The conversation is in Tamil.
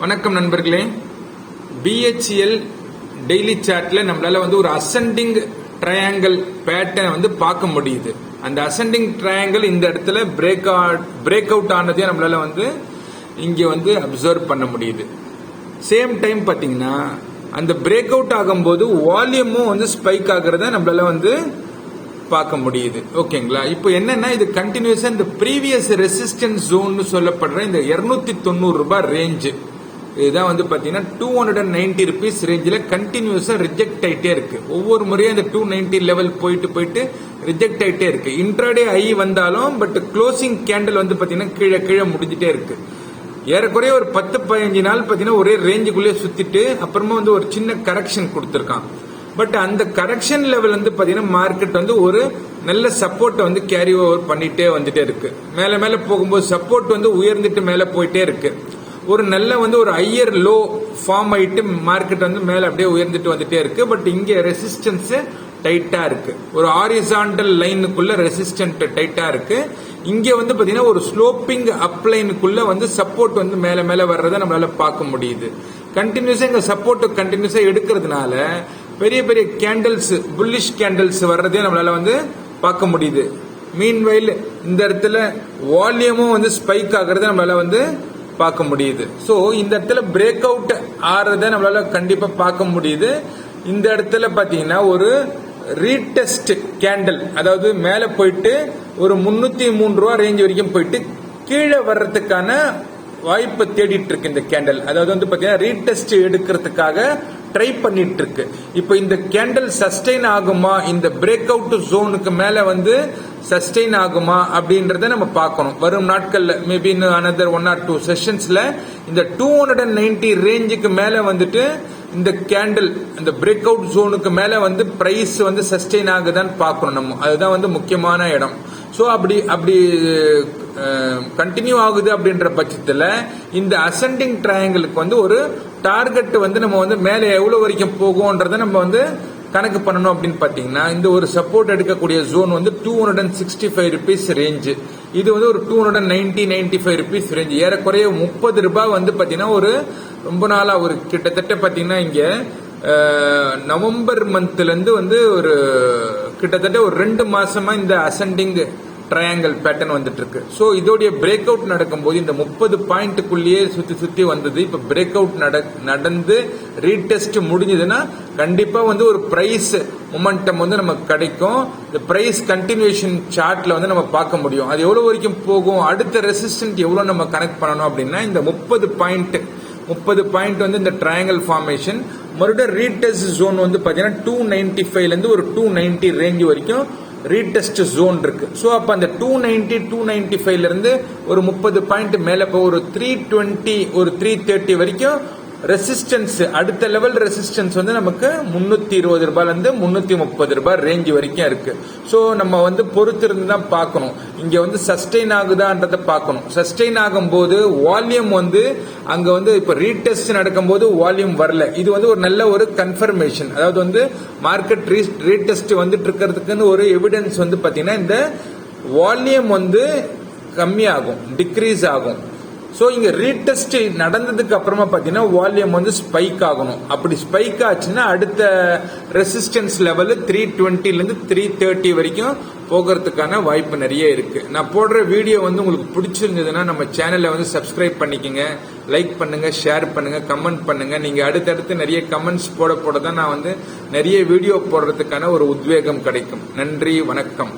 வணக்கம் நண்பர்களே. பிஹெச்எல் டெய்லி சாட்ல நம்மளால வந்து ஒரு அசெண்டிங் ட்ரையாங்கிள் பேட்டர்னை வந்து பார்க்க முடியுது. அந்த அசெண்டிங் ட்ரையாங்கிள் இந்த இடத்துல பிரேக் அவுட் பிரேக் அவுட் ஆனதே நம்மளால வந்து இங்க வந்து அப்சர்வ் பண்ண முடியுது. சேம் டைம் பார்த்தீங்கன்னா அந்த பிரேக் அவுட் ஆகும்போது வால்யூமும் வந்து ஸ்பைக் ஆகுறத நம்மளால வந்து பார்க்க முடியுது. ஓகேங்களா? இப்போ என்னன்னா இது கண்டினியூஸா இந்த ப்ரீவியஸ் ரெசிஸ்டன்ஸ் ஜோன் சொல்லப்படுற இந்த இருநூத்தி தொண்ணூறு ரூபாய் ரேஞ்சு இதுதான் வந்து பார்த்தீங்கன்னா two hundred and ninety rupees ரேஞ்சில் கண்டினியூஸாக ரிஜெக்ட் ஆகிட்டே இருக்கு. ஒவ்வொரு முறையும் இந்த டூ நைன்டி லெவல் போயிட்டு போயிட்டு ரிஜெக்ட் ஆகிட்டே இருக்கு. இன்ட்ராடே ஐ வந்தாலும் பட் க்ளோசிங் கேண்டில் வந்து பார்த்தீங்கன்னா கீழே கீழே முடிஞ்சிட்டே இருக்கு. ஏறக்குறைய ஒரு பத்து பதினஞ்சு நாள் பார்த்தீங்கன்னா ஒரே ரேஞ்சுக்குள்ளேயே சுற்றிட்டு அப்புறமா வந்து ஒரு சின்ன கரெக்ஷன் கொடுத்துருக்கான். பட் அந்த கரெக்ஷன் லெவல் வந்து பார்த்தீங்கன்னா மார்க்கெட் வந்து ஒரு நல்ல சப்போர்ட்டை வந்து கேரி ஓவர் பண்ணிகிட்டே வந்துட்டே இருக்கு. மேலே மேலே போகும்போது சப்போர்ட் வந்து உயர்ந்துட்டு மேலே போயிட்டே இருக்கு. ஒரு நல்ல வந்து ஒரு ஹையர் லோ ஃபார்ம் ஆயிட்டு மார்க்கெட் வந்து மேல அப்படியே உயர்ந்துட்டு வந்துட்டே இருக்கு. பட் இங்க ரெசிஸ்டன்ஸ் டைட்டா இருக்கு. ஒரு ஆரிசாண்டல் லைனுக்குள்ள ரெசிஸ்டன்ட் டைட்டா இருக்கு. இங்க வந்து பாத்தீங்கன்னா ஒரு ஸ்லோப்பிங் அப்லைனுக்குள்ள வந்து சப்போர்ட் வந்து மேல மேல வர்றதை நம்மளால பார்க்க முடியுது. கண்டினியூஸா இங்க சப்போர்ட் கண்டினியூஸா எடுக்கிறதுனால பெரிய பெரிய கேண்டில்ஸ் புல்லிஷ் கேண்டில்ஸ் வர்றதே நம்மளால வந்து பார்க்க முடியுது. மீன் வயல் இந்த இடத்துல வால்யூமும் வந்து ஸ்பைக் ஆகுறத நம்மளால வந்து பார்க்க முடியுது. ஸோ இந்த இடத்துல பிரேக் அவுட் ஆறத நம்மளால கண்டிப்பா பார்க்க முடியுது. இந்த இடத்துல பாத்தீங்கன்னா ஒரு ரீடெஸ்ட் கேண்டில் அதாவது மேல போயிட்டு ஒரு முன்னூத்தி மூணு ரூபா ரேஞ்ச் வரைக்கும் போயிட்டு கீழே வர்றதுக்கான வாய்ப்பை தேடிட்டு இருக்கு இந்த கேண்டில் அதாவது வந்து பாத்தீங்கன்னா ரீடெஸ்ட் எடுக்கிறதுக்காக ட்ரை பண்ணிட்டு இருக்கு இப்போ இந்த கேண்டில் சஸ்டெயின் ஆகுமா? இந்த பிரேக் அவுட் ஜோனுக்கு மேலே வந்து சஸ்டெயின் ஆகுமா? அப்படின்றத நம்ம பார்க்கணும். வரும் நாட்களில் மேபி இன்னும் அனதர் ஒன் ஆர் டூ செஷன்ஸில் இந்த டூ ஹண்ட்ரட் அண்ட் நைன்டி ரேஞ்சுக்கு மேலே வந்துட்டு இந்த கேண்டில் இந்த பிரேக் அவுட் ஜோனுக்கு மேலே வந்து ப்ரைஸ் வந்து சஸ்டெயின் ஆகுதான்னு பார்க்கணும் நம்ம. அதுதான் வந்து முக்கியமான இடம். ஸோ அப்படி அப்படி கண்டினியூ ஆகுது அப்படின்ற பட்சத்தில் இந்த அசெண்டிங் ட்ரையாங்கிளுக்கு வந்து ஒரு டார்கெட் வந்து நம்ம வந்து மேலே எவ்வளோ வரைக்கும் போகும்ன்றத நம்ம வந்து கணக்கு பண்ணணும் அப்படின்னு பார்த்தீங்கன்னா இந்த ஒரு சப்போர்ட் எடுக்கக்கூடிய ஜோன் வந்து two hundred and sixty five rupees range இது வந்து ஒரு two hundred and ninety ninety five rupees range ஏறக்குறைய முப்பது ரூபாய் வந்து பார்த்தீங்கன்னா ஒரு ரொம்ப நாளாக ஒரு கிட்டத்தட்ட பார்த்தீங்கன்னா இங்கே நவம்பர் மந்த்லேருந்து வந்து ஒரு கிட்டத்தட்ட ஒரு ரெண்டு மாசமா இந்த அசெண்டிங் ட்ரையாங்கிள் பேட்டர்ன் வந்துட்டு இருக்கு ஸோ இதோடைய பிரேக் அவுட் நடக்கும்போது இந்த முப்பது பாயிண்ட்டுக்குள்ளேயே சுற்றி சுற்றி வந்தது. இப்போ பிரேக் அவுட் நடந்து ரீடெஸ்ட் முடிஞ்சதுன்னா கண்டிப்பாக வந்து ஒரு ப்ரைஸ் மொமெண்டம் வந்து நமக்கு கிடைக்கும். இந்த ப்ரைஸ் கண்டினியூஷன் சார்ட்டில் வந்து நம்ம பார்க்க முடியும். அது எவ்வளோ வரைக்கும் போகும்? அடுத்த ரெசிஸ்டன்ட் எவ்வளோ நம்ம கனெக்ட் பண்ணணும் அப்படின்னா இந்த முப்பது பாயிண்ட் முப்பது பாயிண்ட் வந்து இந்த ட்ரையாங்கல் ஃபார்மேஷன் மறுபடியும் ரீடெஸ்ட் ஜோன் வந்து பார்த்தீங்கன்னா டூ நைன்டி ஃபைவ்லேருந்து ஒரு டூ நைன்டி ரேஞ்ச் வரைக்கும் ரீடெஸ்ட் ஜோன் இருக்கு. ஸோ அப்போ அந்த டூ நைன்டி டூ நைன்டி ஃபைவ்ல இருந்து ஒரு முப்பது பாயிண்ட் மேலே இப்போ ஒரு த்ரீ டுவெண்ட்டி ஒரு த்ரீ தேர்ட்டி வரைக்கும் ரெசிஸ்டன்ஸ் அடுத்த லெவல் ரெசிஸ்டன்ஸ் வந்து நமக்கு முன்னூத்தி இருபது ரூபாயில இருந்து முன்னூத்தி முப்பது ரூபாய் ரேஞ்ச் வரைக்கும் இருக்கு. ஸோ நம்ம வந்து பொறுத்து இருந்து தான் பார்க்கணும். இங்க வந்து சஸ்டெயின் ஆகுதான்றத பார்க்கணும். சஸ்டெயின் ஆகும்போது வால்யூம் வந்து அங்க வந்து இப்ப ரீடெஸ்ட் நடக்கும்போது வால்யூம் வரல. இது வந்து ஒரு நல்ல ஒரு கன்ஃபர்மேஷன் அதாவது வந்து மார்க்கெட் ரீடெஸ்ட் வந்துட்டு இருக்கிறதுக்குன்னு ஒரு எவிடன்ஸ் வந்து பாத்தீங்கன்னா இந்த வால்யூம் வந்து கம்மியாகும் டிக்ரீஸ் ஆகும். ஸோ இங்கே ரீடெஸ்ட் நடந்ததுக்கு அப்புறமா பார்த்தீங்கன்னா வால்யூம் வந்து ஸ்பைக் ஆகணும். அப்படி ஸ்பைக் ஆச்சுன்னா அடுத்த ரெசிஸ்டன்ஸ் லெவலு த்ரீ டுவெண்ட்டிலேருந்து த்ரீ தேர்ட்டி வரைக்கும் போகிறதுக்கான வாய்ப்பு நிறைய இருக்கு. நான் போடுற வீடியோ வந்து உங்களுக்கு பிடிச்சிருந்ததுன்னா நம்ம சேனலை வந்து சப்ஸ்கிரைப் பண்ணிக்கங்க லைக் பண்ணுங்க ஷேர் பண்ணுங்க கமெண்ட் பண்ணுங்க. நீங்க அடுத்தடுத்து நிறைய கமெண்ட்ஸ் போட போட தான் நான் வந்து நிறைய வீடியோ போடுறதுக்கான ஒரு உத்வேகம் கிடைக்கும். நன்றி வணக்கம்.